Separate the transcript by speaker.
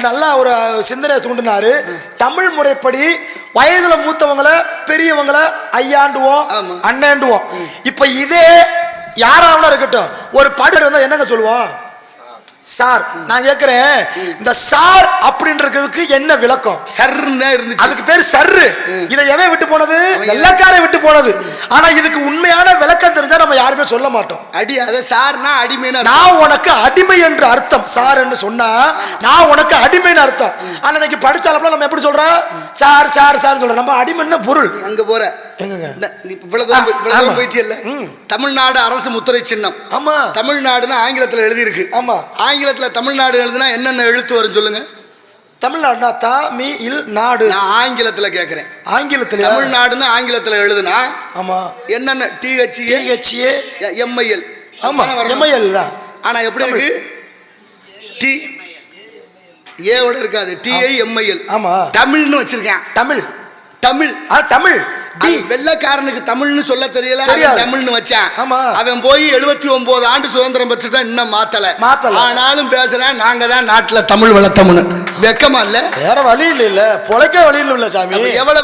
Speaker 1: நல்லா ஒரு சிந்தனை தூண்டினாரு. தமிழ் முறைப்படி வயதுல மூத்தவங்கள பெரியவங்கள ஐயாண்டுவோம். அண்ணாண்டுவோம். இப்ப இதே யாராவது இருக்கட்டும் ஒரு பாடல் வந்தா என்னங்க சொல்லுவோம் சார் நான் கேக்குறேன். இந்த சார் அப்படின்றதுக்கு என்ன விளக்கம்?
Speaker 2: சர்ன்னு இருந்துச்சு.
Speaker 1: அதுக்கு பேர் சர்ரு. இதை எவன் விட்டு போனது? வெள்ளக்காரன் விட்டு போனது. ஆனா இதுக்கு உண்மையான விளக்கம் தெரிஞ்சா நம்ம யாருமே சொல்ல மாட்டோம்.
Speaker 2: அடி அத சார்னா அடிமைனா
Speaker 1: நான் உனக்கு அடிமை என்று அர்த்தம். சார் என்று சொன்னா நான் உனக்கு அடிமைன்னு அர்த்தம். ஆனா இன்னைக்கு படிச்சாலும் நம்ம எப்படி சொல்றோம்? சார் சார் சார் சொல்றோம். நம்ம அடிமைன்னு பொருள்.
Speaker 2: அங்க போற. தமிழ்நாடு அரசு முத்திரை சின்னம்.
Speaker 1: ஆமா.
Speaker 2: தமிழ்நாடுன்னு ஆங்கிலத்துல எழுதி இருக்கு
Speaker 1: ஆமா.
Speaker 2: ஆங்கிலத்துல தமிழ்நாடு எழுதுனா என்னென்ன எழுத்து வரும் சொல்லுங்க.
Speaker 1: தமிழ்நாடுனா தா மீ இல் நாடு.
Speaker 2: நான் ஆங்கிலத்துல கேக்குறேன்.
Speaker 1: ஆங்கிலத்துல
Speaker 2: தமிழ்நாடுன்னு ஆங்கிலத்துல எழுதுனா
Speaker 1: ஆமா.
Speaker 2: என்னென்ன? டிஹெச்ஏ
Speaker 1: டிஹெச்ஏ
Speaker 2: எம்ஐஎல்
Speaker 1: ஆமா எம்ஐஎல் தான்.
Speaker 2: ஆனா எப்படி இருக்கு? டி ஏவோட இருக்காது. டிஐ எம்ஐஎல்
Speaker 1: ஆமா.
Speaker 2: தமிழ்னு வச்சிருக்கேன்.
Speaker 1: தமிழ்.
Speaker 2: தமிழ்.
Speaker 1: ஆ தமிழ்.
Speaker 2: வெள்ளைக்காரனுக்கு தமிழ்னு சொல்ல தெரியல. தமிழ்னு வச்சான்.
Speaker 1: ஆமா.
Speaker 2: அவன் போய் எழுபத்தி ஒன்பது ஆண்டு சுதந்திரம் பெற்றுட்டான் இன்னும் மாத்தல.
Speaker 1: மாத்தல.
Speaker 2: ஆனாலும் பேசுறேன் நாங்க தான் நாட்டுல தமிழ் வளர்த்தோம்னு. வெக்கமா இல்ல?
Speaker 1: வேற வழி இல்ல இல்ல பொழைக்க வழி இல்ல சாமி.
Speaker 2: எவ்வளவு